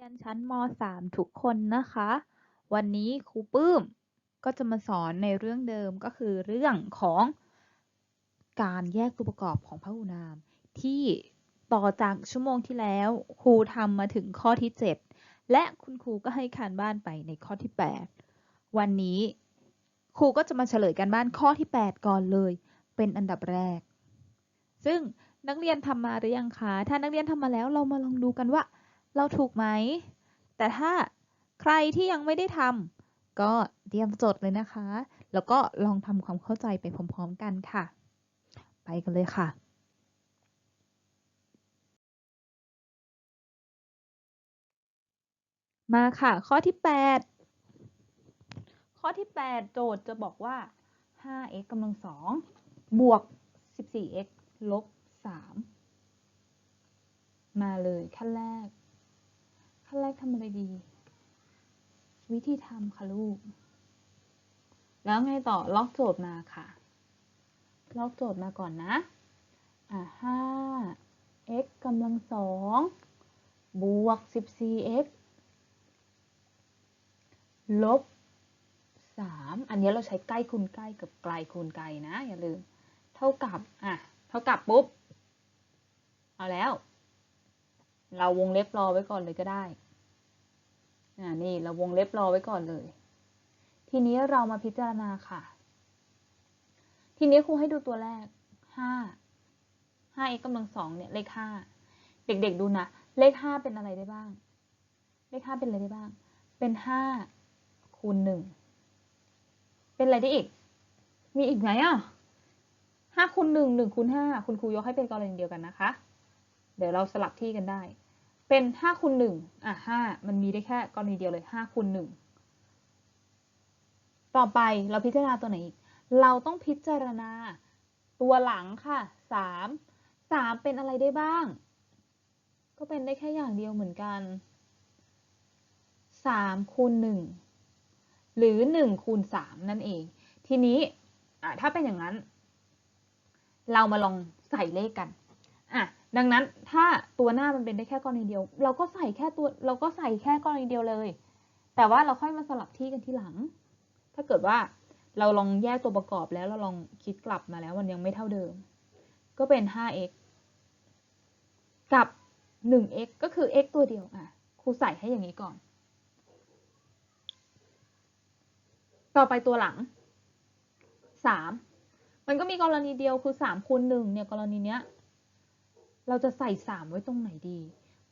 รียนชั้นม .3 ทุกคนนะคะ วันนี้ครูปื้มก็จะมาสอนในเรื่องเดิมก็คือเรื่องของการแยกตัวประกอบของพหูนาม ที่ต่อจากชั่วโมงที่แล้ว ครูทำมาถึงข้อที่ 7 และคุณครูก็ให้การบ้านไปในข้อที่ 8 วันนี้ครูก็จะมาเฉลยกันบ้านข้อที่ 8 ก่อนเลย เป็นอันดับแรก ซึ่งนักเรียนทำมาหรือยังคะถ้านักเรียนทำมาแล้วเรามาลองดูกันว่า เราถูกไหม แต่ถ้าใครที่ยังไม่ได้ทำก็เตรียมจดเลยนะคะ แล้วก็ลองทำความเข้าใจไปพร้อมๆกันค่ะ ไปกันเลยค่ะมาค่ะ ข้อที่ 8 ข้อที่ 8 โจทย์จะบอกว่า 5x กำลังสองบวก 14x ลบ 3 มาเลยขั้นแรก ขั้นแรกทำอะไรดี วิธีทำค่ะลูก แล้วไงต่อล็อกโจทย์มาค่ะ ล็อกโจทย์มาก่อนนะ อะห้า x กำลังสองบวก 14x ลบ 3 อันนี้เราใช้ใกล้คูณใกล้กับไกลคูณไกลนะ อย่าลืม เท่ากับ อะ เท่ากับปุ๊บ เอาแล้ว เราวงเล็บรอไว้ก่อนเลยก็ได้อ่านี่เราวงเล็บรอไว้ก่อนเลย ทีนี้เรามาพิจารณาค่ะ ทีนี้ครูให้ดูตัวแรกห้าห้า x กำลังสองเนี่ยเลขห้าเด็กๆดูนะ เลขห้าเป็นอะไรได้บ้าง เลขห้าเป็นอะไรได้บ้าง เป็นห้าคูณหนึ่งเป็นอะไรได้อีก มีอีกไหมอะห้าคูณหนึ่งหนึ่งคูณห้าคุณครูยกให้เป็นกรณีเดียวกันนะคะ เดี๋ยวเราสลับที่กันได้ เป็นห้าคูณหนึ่งอะห้ามันมีได้แค่กรณีเดียวเลยห้าคูณหนึ่งต่อไปเราพิจารณาตัวไหนอีก เราต้องพิจารณาตัวหลังค่ะสามสามเป็นอะไรได้บ้าง ก็เป็นได้แค่อย่างเดียวเหมือนกันสามคูณหนึ่งหรือหนึ่งคูณสามนั่นเอง ทีนี้อะถ้าเป็นอย่างนั้น เรามาลองใส่เลขกันอะ ดังนั้นถ้าตัวหน้ามันเป็นได้แค่กรณีเดียว เราก็ใส่แค่ตัวเราก็ใส่แค่กรณีเดียวเลย แต่ว่าเราค่อยมาสลับที่กันที่หลัง ถ้าเกิดว่าเราลองแยกตัวประกอบแล้วเราลองคิดกลับมาแล้วมันยังไม่เท่าเดิม ก็เป็น 5x กับ 1x ก็คือ x ตัวเดียวอะครูใส่ให้อย่างนี้ก่อน ต่อไปตัวหลัง 3 มันก็มีกรณีเดียวคือ3คูณ1เนี่ยกรณีเนี้ย เราจะใส่ 3 ไว้ตรงไหนดี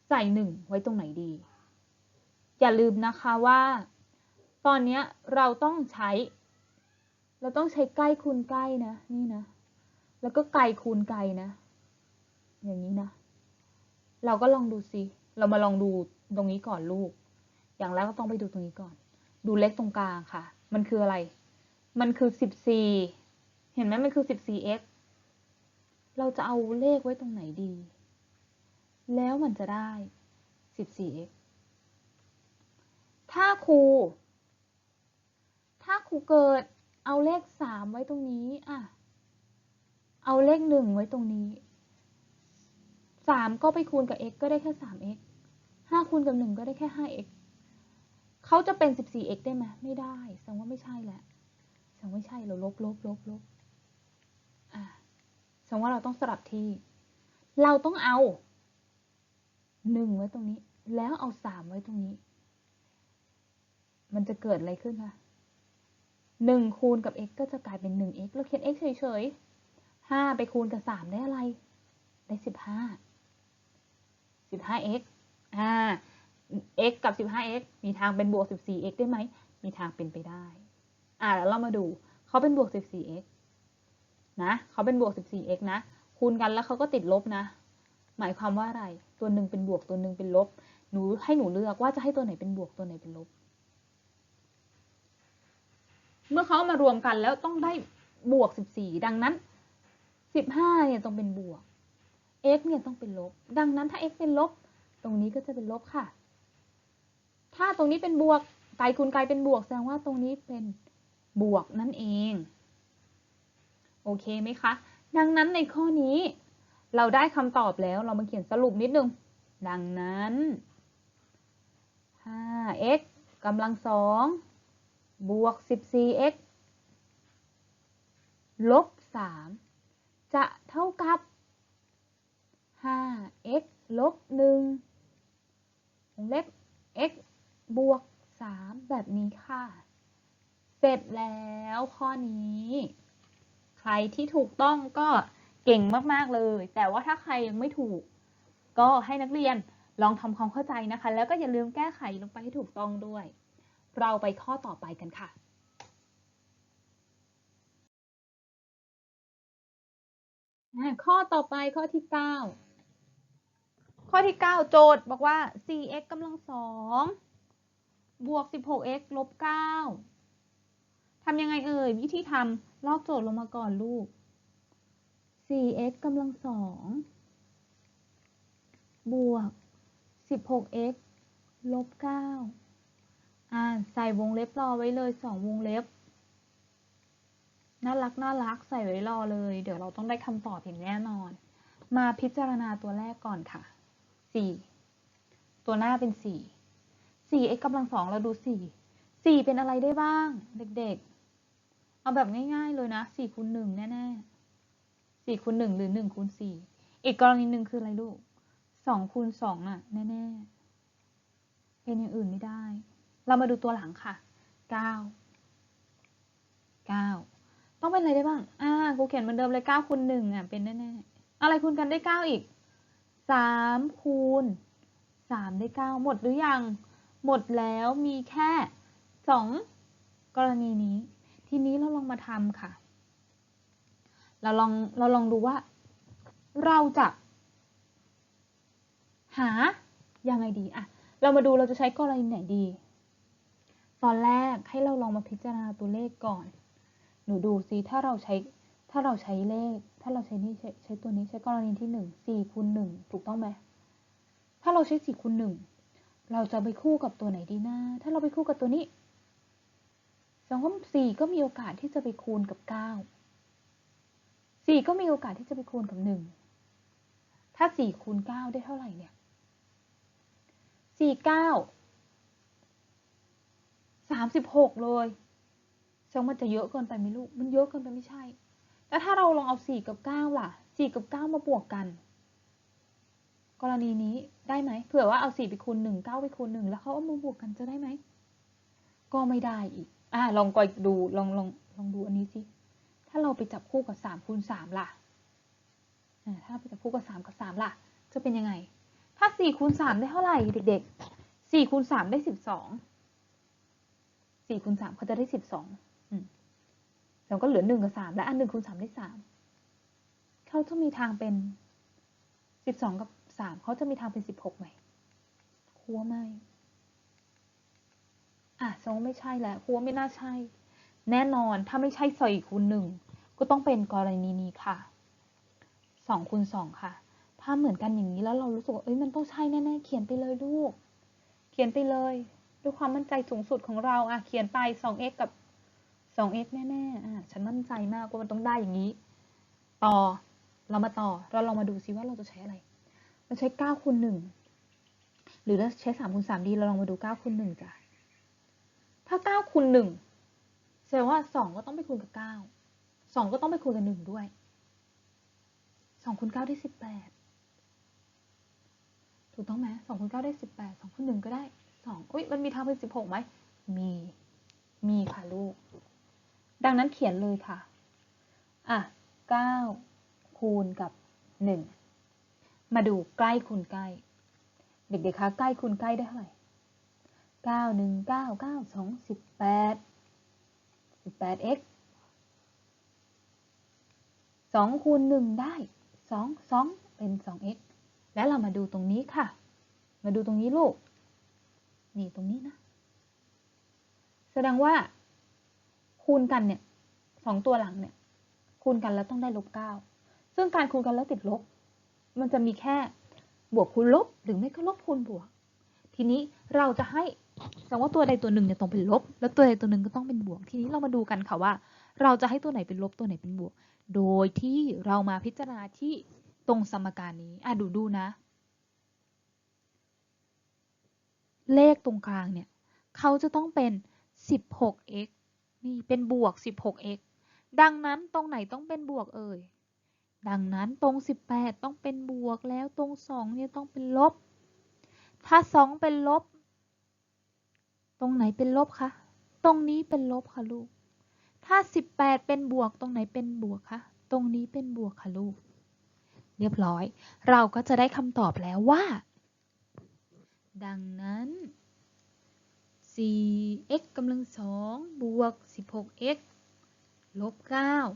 ใส่ 1 ไว้ตรงไหนดี อย่าลืมนะคะว่า ตอนนี้เราต้องใช้ เราต้องใช้ใกล้คูณใกล้นะ นี่นะ แล้วก็ไกลคูณไกลนะ อย่างนี้นะ เราก็ลองดูซิเรามาลองดูตรงนี้ก่อนลูก อย่างแรกก็ต้องไปดูตรงนี้ก่อน ดูเลขตรงกลางค่ะ มันคืออะไร มันคือ 14 เห็นไหมมันคือ 14x เราจะเอาเลขไว้ตรงไหนดี แล้วมันจะได้ 14x ถ้าครู ถ้าครูเกิดเอาเลข 3 ไว้ตรงนี้อะเอาเลข 1 ไว้ตรงนี้ 3 ก็ไปคูณกับ x ก็ได้แค่ 3x 5คูณกับ 1 ก็ได้แค่ 5x เขาจะเป็น 14x ได้ไหมไม่ได้แสดงว่าไม่ใช่แหละแสดงไม่ใช่เราลบลบลบลบ แสดงว่าเราต้องสลับที่ เราต้องเอา1ไว้ตรงนี้ แล้วเอา3ไว้ตรงนี้ มันจะเกิดอะไรขึ้นคะ1คูณกับ x ก็จะกลายเป็น 1x เราเขียน x เฉยๆ5ไปคูณกับ3ได้อะไร ได้15 15x อ่า x กับ 15x มีทางเป็นบวก 14x ได้ไหม มีทางเป็นไปได้ อ่าแล้วเรามาดูเขาเป็นบวก 14x นะเขาเป็นบวก 14x นะ คูณกันแล้วเขาก็ติดลบนะ หมายความว่าอะไร ตัวหนึ่งเป็นบวกตัวหนึ่งเป็นลบ หนูให้หนูเลือกว่าจะให้ตัวไหนเป็นบวกตัวไหนเป็นลบ เมื่อเขามารวมกันแล้วต้องได้บวก 14 ดังนั้น 15 เนี่ยต้องเป็นบวก x เนี่ยต้องเป็นลบ ดังนั้นถ้า x เป็นลบ ตรงนี้ก็จะเป็นลบค่ะ ถ้าตรงนี้เป็นบวกไกลคูณไกลเป็นบวก แสดงว่าตรงนี้เป็นบวกนั่นเอง โอเคไหมคะ ดังนั้นในข้อนี้ เราได้คำตอบแล้วเรามาเขียนสรุปนิดนึง ดังนั้น 5x กำลังสองบวก 14x ลบ 3 จะเท่ากับ 5x ลบ1วงเล็บ x บวก 3 แบบนี้ค่ะ เสร็จแล้วข้อนี้ รที่ถูกต้องก็เก่งมากๆเลย แต่ว่าถ้าใครยังไม่ถูก ก็ให้นักเรียนลองทำความเข้าใจนะคะ แล้วก็อย่าลืมแก้ไขลงไปให้ถูกต้องด้วย เราไปข้อต่อไปกันค่ะข้อต่อไปข้อที่ 9 ข้อที่ 9 โจทย์บอกว่า 4x กำลังสองบวก 16x ลบ9 ทำยังไงเอ่ย วิธีทำลอกโจทย์ลงมาก่อนลูก 4x กำลังสองบวก 16x ลบ 9 อ่า ใส่วงเล็บรอไว้เลย 2 วงเล็บ น่ารัก น่ารัก ใส่ไว้รอเลย เดี๋ยวเราต้องได้คำตอบอย่างแน่นอน มาพิจารณาตัวแรกก่อนค่ะ 4 ตัวหน้าเป็น 4 4x กำลังสองเราดู 4 4 เป็นอะไรได้บ้าง เด็กๆ เอาแบบง่ายๆเลยนะ4คูณ1แน่ๆ4คูณ1หรือ1คูณ4อีกกรณีหนึ่งคืออะไรลูก2คูณ2อะ แน่ๆ เป็นอย่างอื่นไม่ได้ เรามาดูตัวหลังค่ะ 9 9 ต้องเป็นอะไรได้บ้าง อ่าครูเขียนเหมือนเดิมเลย9คูณ1อะ เป็นแน่ๆ อะไรคูณกันได้ 9 อีก 3 คูณ 3 ได้ 9 หมดหรือยัง หมดแล้วมีแค่ 2 กรณีนี้ ทีนี้เราลองมาทำค่ะ เราลองเราลองดูว่า เราจะ หายังไงดีอะเรามาดูเราจะใช้กรณีไหนดี ตอนแรกให้เราลองมาพิจารณาตัวเลขก่อน หนูดูซิถ้าเราใช้ถ้าเราใช้เลข ถ้าเราใช้นี่ใช้ใช้ตัวนี้ใช้กรณีที่หนึ่งสี่คูณหนึ่งถูกต้องไหมถ้าเราใช้สี่คูณหนึ่งเราจะไปคู่กับตัวไหนดีนะ ถ้าเราไปคู่กับตัวนี้ แสดงว่าสี่ก็มีโอกาสที่จะไปคูณกับเก้าสี่ก็มีโอกาสที่จะไปคูณกับหนึ่งถ้าสี่คูณเก้าได้เท่าไหร่เนี่ยสี่เก้าสามสิบหกเลยแสดงว่ามันจะเยอะเกินไปไหมลูก มันเยอะเกินไปไม่ใช่ แล้วถ้าเราลองเอาสี่กับเก้าล่ะสี่กับเก้ามาบวกกัน กรณีนี้ได้ไหม เผื่อว่าเอาสี่ไปคูณหนึ่งเก้าไปคูณหนึ่งแล้วเขาเอามาบวกกันจะได้ไหม ก็ไม่ได้อีก อ่าลองกอยดูลองลองลองดูอันนี้สิ ถ้าเราไปจับคู่กับสามคูณสามล่ะอ่าถ้าไปจับคู่กับสามกับสามล่ะ จะเป็นยังไง ถ้าสี่คูณสามได้เท่าไหร่เด็กๆสี่คูณสามได้สิบสองสี่คูณสามเขาจะได้สิบสองเราก็เหลือหนึ่งกับสามและอันหนึ่งคูณสามได้สามเขาจะมีทางเป็นสิบสองกับสามเขาจะมีทางเป็นสิบหกไหมครัวไม่ อะสองไม่ใช่แล้วครัวไม่น่าใช่ แน่นอนถ้าไม่ใช่สี่คูณหนึ่งก็ต้องเป็นกรณีนี้ค่ะสองคูณสองค่ะ ถ้าเหมือนกันอย่างนี้แล้วเรารู้สึกว่าเอ้ยมันต้องใช่แน่ๆเขียนไปเลยลูก เขียนไปเลย ด้วยความมั่นใจสูงสุดของเราอะเขียนไปสอง x กับสอง x แน่ๆอะฉันมั่นใจมากว่ามันต้องได้อย่างนี้ ต่อเรามาต่อเราลองมาดูซิว่าเราจะใช้อะไร เราใช้เก้าคูณหนึ่งหรือเราใช้สามคูณสามดีเราลองมาดูเก้าคูณหนึ่งจ้ะ ถ้าเก้าคูณหนึ่งแสดงว่าสองก็ต้องไปคูณกับเก้าสองก็ต้องไปคูณกับหนึ่งด้วยสองคูณเก้าได้สิบแปดถูกต้องไหมสองคูณเก้าได้สิบแปดสองคูณหนึ่งก็ได้สองอุ้ยมันมีทางเป็นสิบหกไหมมี มีค่ะลูก ดังนั้นเขียนเลยค่ะ อะเก้าคูณกับหนึ่งมาดูใกล้คูณใกล้ เด็กๆคะใกล้คูณใกล้ได้เท่าไหร่ เก้าหนึ่งเก้าเก้าสองสิบแปดสิบแปด x สองคูณหนึ่งได้สองสองเป็นสอง x แล้วเรามาดูตรงนี้ค่ะ มาดูตรงนี้ลูก นี่ตรงนี้นะ แสดงว่า คูณกันเนี่ยสองตัวหลังเนี่ย คูณกันแล้วต้องได้ลบเก้าซึ่งการคูณกันแล้วติดลบ มันจะมีแค่บวกคูณลบหรือไม่ก็ลบคูณบวก ทีนี้เราจะให้ แสดงว่าตัวใดตัวหนึ่งเนี่ยต้องเป็นลบ แล้วตัวใดตัวหนึ่งก็ต้องเป็นบวก ทีนี้เรามาดูกันค่ะว่า เราจะให้ตัวไหนเป็นลบตัวไหนเป็นบวก โดยที่เรามาพิจารณาที่ตรงสมการนี้อะดูดูนะ เลขตรงกลางเนี่ยเขาจะต้องเป็น 16x นี่เป็นบวก 16x ดังนั้นตรงไหนต้องเป็นบวกเอ่ย ดังนั้นตรง 18 ต้องเป็นบวกแล้วตรง 2 เนี่ยต้องเป็นลบ ถ้า 2 เป็นลบ ตรงไหนเป็นลบคะ ตรงนี้เป็นลบค่ะลูก ถ้า 18 เป็นบวก ตรงไหนเป็นบวกคะ ตรงนี้เป็นบวกค่ะลูก เรียบร้อย เราก็จะได้คำตอบแล้วว่า ดังนั้น 4x กำลังสองบวก 16x ลบ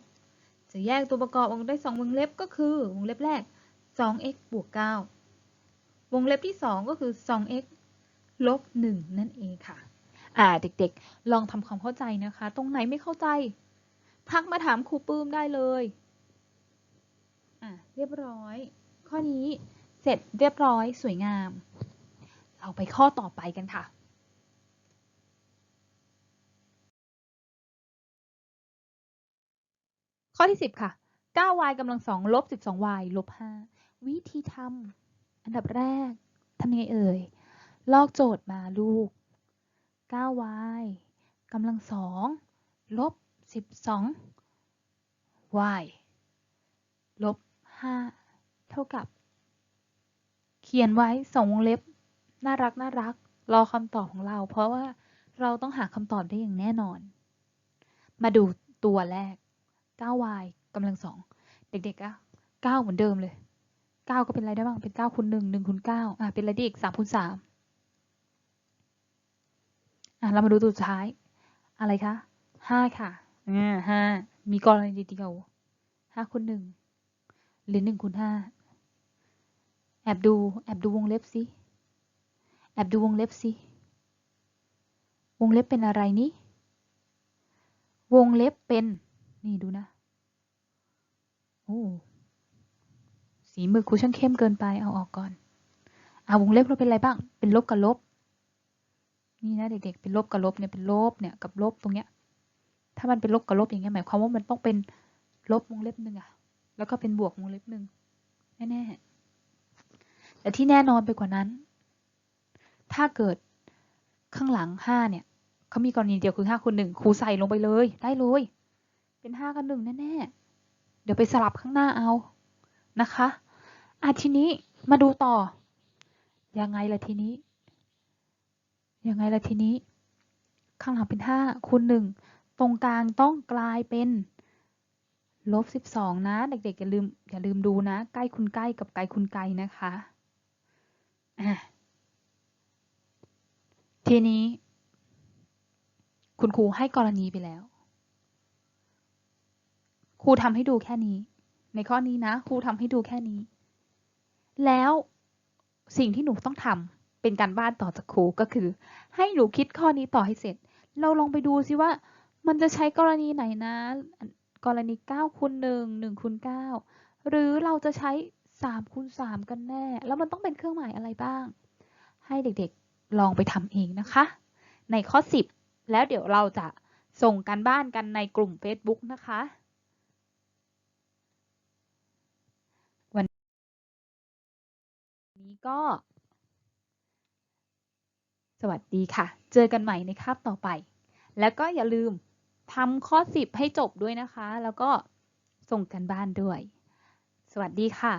9 จะแยกตัวประกอบออกได้ 2 วงเล็บก็คือ วงเล็บแรก 2x บวก 9 วงเล็บที่ 2 ก็คือ 2x ลบ 1 นั่นเองค่ะ อ่าเด็กๆ ลองทำความเข้าใจนะคะ ตรงไหนไม่เข้าใจ ทักมาถามครูปื้มได้เลยอะเรียบร้อย ข้อนี้เสร็จเรียบร้อยสวยงาม เราไปข้อต่อไปกันค่ะข้อที่ 10 ค่ะ 9y กำลังสองลบ 12y ลบ 5 วิธีทำ อันดับแรก ทำยังไงเอ่ย ลอกโจทย์มาลูก 9y กำลังสองลบ 12y ลบ 5 เท่ากับ เขียนไว้สองวงเล็บ น่ารักน่ารัก รอคำตอบของเรา เพราะว่าเราต้องหาคำตอบได้อย่างแน่นอน มาดูตัวแรก 9y กำลังสอง เด็กๆอะ9เหมือนเดิมเลย 9 ก็เป็นอะไรได้บ้าง เป็น9คูณ1 1คูณ9อะ เป็นอะไรได้อีก3คูณ3 อะเรามาดูตัวสุดท้าย อะไรคะ5ค่ะอ่ามีกรณีเดียว5คูณ1หรือ1คูณ5แอบดูแอบดูวงเล็บสิแอบดูวงเล็บสิวงเล็บเป็นอะไรนี้ วงเล็บเป็น นี่ดูนะโอ้สีมือครูช่างเข้มเกินไปเอาออกก่อนอ่าวงเล็บเราเป็นอะไรบ้าง เป็นลบกับลบ นี่นะเด็กๆ เป็นลบกับลบเนี่ยเป็นลบเนี่ยกับลบตรงเนี้ย ถ้ามันเป็นลบกับลบอย่างเงี้ยหมายความว่ามันต้องเป็นลบวงเล็บหนึ่งอะแล้วก็เป็นบวกวงเล็บหนึ่งแน่ๆแต่ที่แน่นอนไปกว่านั้น ถ้าเกิดข้างหลังห้าเนี่ยเขามีกรณีเดียวคือห้าคูณหนึ่งครูใส่ลงไปเลย ได้เลย เป็นห้ากับหนึ่งแน่ๆเดี๋ยวไปสลับข้างหน้าเอานะคะอะทีนี้มาดูต่อยังไงล่ะทีนี้ ยังไงล่ะทีนี้ ข้างหลังเป็นห้าคูณหนึ่งตรงกลางต้องกลายเป็นลบสิบองนะ เด็กๆอย่าลืมอย่าลืมดูนะ ใกล้คุณใกล้กับไกลคุณไกลนะคะะทีนี้ คุณครูให้กรณีไปแล้ว ครูทำให้ดูแค่นี้ ในข้อนี้นะ ครูทำให้ดูแค่นี้ แล้วสิ่งที่หนูต้องทำ เป็นการบ้านต่อจากครูก็คือ ให้หนูคิดข้อนี้ต่อให้เสร็จ เราลองไปดูซิว่า มันจะใช้กรณีไหนนะ กรณี9คูณ1 1คูณ9หรือเราจะใช้3คูณ3กันแน่ แล้วมันต้องเป็นเครื่องหมายอะไรบ้าง ให้เด็กๆลองไปทำเองนะคะ ในข้อ 10 แล้วเดี๋ยวเราจะส่งกันบ้านกันในกลุ่ม Facebook นะคะวันนี้ก็ สวัสดีค่ะ เจอกันใหม่ในคาบต่อไป แล้วก็อย่าลืมทำข้อ 10 ให้จบด้วยนะคะ แล้วก็ส่งกันบ้านด้วย สวัสดีค่ะ